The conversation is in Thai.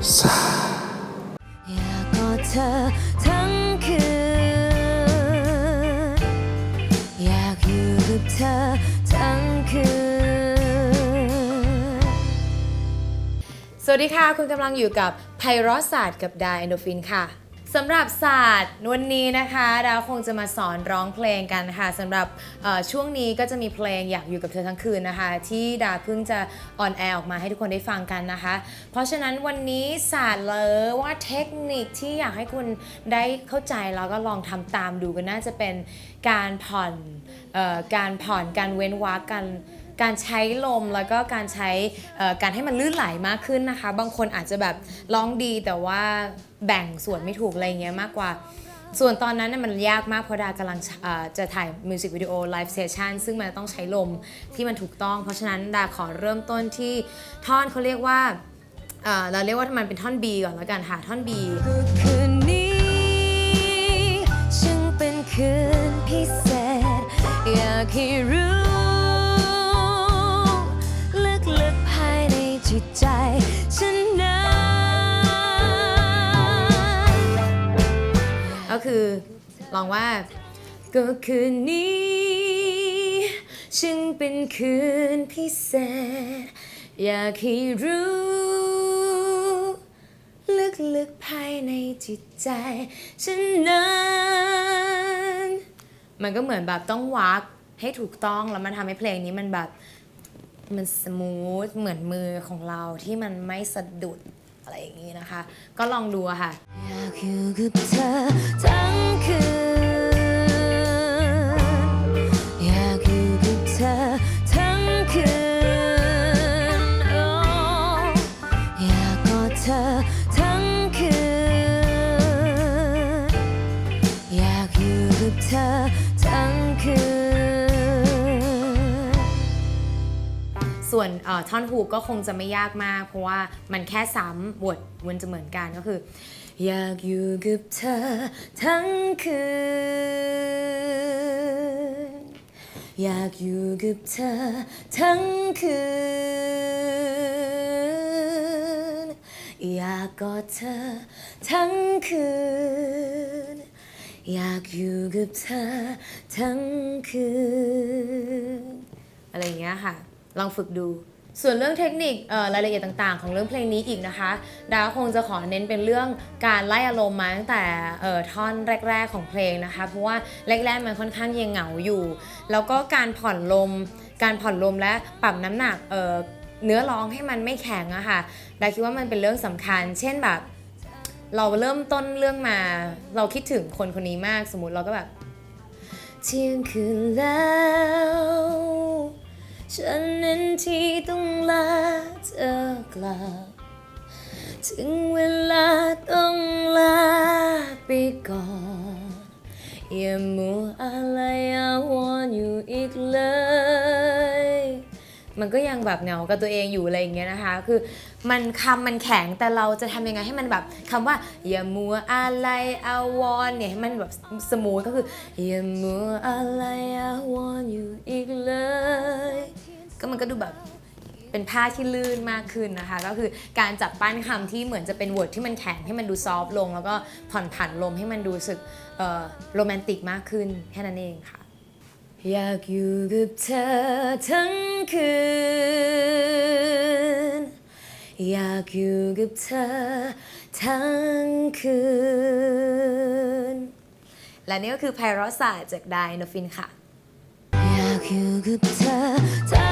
อสวัสดีค่ะ คุณกำลังอยู่กับไพโรศาสตร์กับไดาอนโดฟินค่ะ สำหรับศาสตร์วันนี้นะคะดาวคงจะมาสอนร้องเพลงกันค่ะสำหรับช่วงนี้ก็จะมีเพลงอยากอยู่กับเธอทั้งคืนนะคะ ที่ดาเพิ่งจะออนแอร์ออกมาให้ทุกคนได้ฟังกันนะคะ เพราะฉะนั้นวันนี้ศาสตร์เลยว่าเทคนิคที่อยากให้คุณได้เข้าใจแล้วก็ลองทำตามดูก็น่าจะเป็นการผ่อนออการผ่อนการเว้นวรรคการ การใช้ลมแล้วก็การใช้การให้มันลื่นไหลมากขึ้นนะคะ บางคนอาจจะแบบร้องดีแต่ว่าแบ่งส่วนไม่ถูกอะไรเงี้ยมากกว่า ส่วนตอนนั้นน่ะมันยากมากเพราะดากำลังจะถ่ายมิวสิกวิดีโอไลฟ์เซสชันซึ่งมันต้องใช้ลมที่มันถูกต้อง เพราะฉะนั้นดาขอเริ่มต้นที่ท่อนเขาเรียกว่าเราเรียกว่ามันเป็นท่อน B ก่อนแล้วกันค่ะท่อน B คืนนี้ฉันเป็นคืนพิเศษอยากให้รู้ คือลองว่า ก็คืนนี้ ฉันเป็นคืนพิเศษ อยากให้รู้ ลึกๆภายในจิตใจ ฉันนั้น มันก็เหมือนแบบต้องวักให้ถูกต้องแล้วมันทำให้เพลงนี้มันแบบ มันสมูทเหมือนมือของเราที่มันไม่สะดุด อะไรอย่างนี้นะคะ ก็ลองดูค่ะอยากอยู่กับเธอทั้งคืน ส่วนท่อนฮูกก็คงจะไม่ยากมาก เพราะว่ามันแค่ซ้ำบทมันจะเหมือนกันก็คือ อยากอยู่กับเธอทั้งคืน อยากอยู่กับเธอทั้งคืน อยากกอดเธอทั้งคืน อยากอยู่กับเธอทั้งคืน อะไรอย่างเงี้ยค่ะ ลองฝึกดู ส่วนเรื่องเทคนิครายละเอียดต่างๆ ของเรื่องเพลงนี้อีกนะคะ ดาวคงจะขอเน้นเป็นเรื่องการไล่อารมณ์มาตั้งแต่ท่อนแรก ๆของเพลงนะคะ เพราะว่าแรกๆมันค่อนข้างยังเหงาอยู่ แล้วก็การผ่อนลม การผ่อนลมและปรับน้ำหนักเเนื้อร้องให้มันไม่แข็งอะค่ะดาคิดว่ามันเป็นเรื่องสำคัญ เช่นแบบ เราเริ่มต้นเรื่องมา เราคิดถึงคนคนนี้มาก สมมติเราก็แบบ เที่ยงคืนแล้ว ฉันนั้นที่ต้องลาเธอกลับ ถึงเวลาต้องลาไปก่อนอย่ามัวอะไรอาวรณ์อยู่อีกเลย มันก็ยังแบบเหงากับตัวเองอยู่อะไรอย่างเงี้ยนะคะ คือมันคำมันแข็งแต่เราจะทำยังไงให้มันแบบคำว่าอย่ามัวอะไรอาวรณ์เนี่ยให้มันแบบสมูทก็คืออย่ามัวอะไรอาวรณ์อยู่อีกเลย ก็มันก็ดูแบบเป็นผ้าที่ลื่นมากขึ้นนะคะ ก็คือการจับปั้นคำที่เหมือนจะเป็นวอร์ดที่มันแข็งให้มันดูซอฟต์ลง แล้วก็ผ่อนผันลมให้มันดูรู้สึกเอ่อโรแมนติกมากขึ้นแค่นั้นเองค่ะ อยากอยู่กับเธอทั้งคืน อยากอยู่กับเธอทั้งคืน และนี่ก็คือไพเราะศาสตร์จากไดโนฟินค่ะ อยากอยู่กับเธอทั้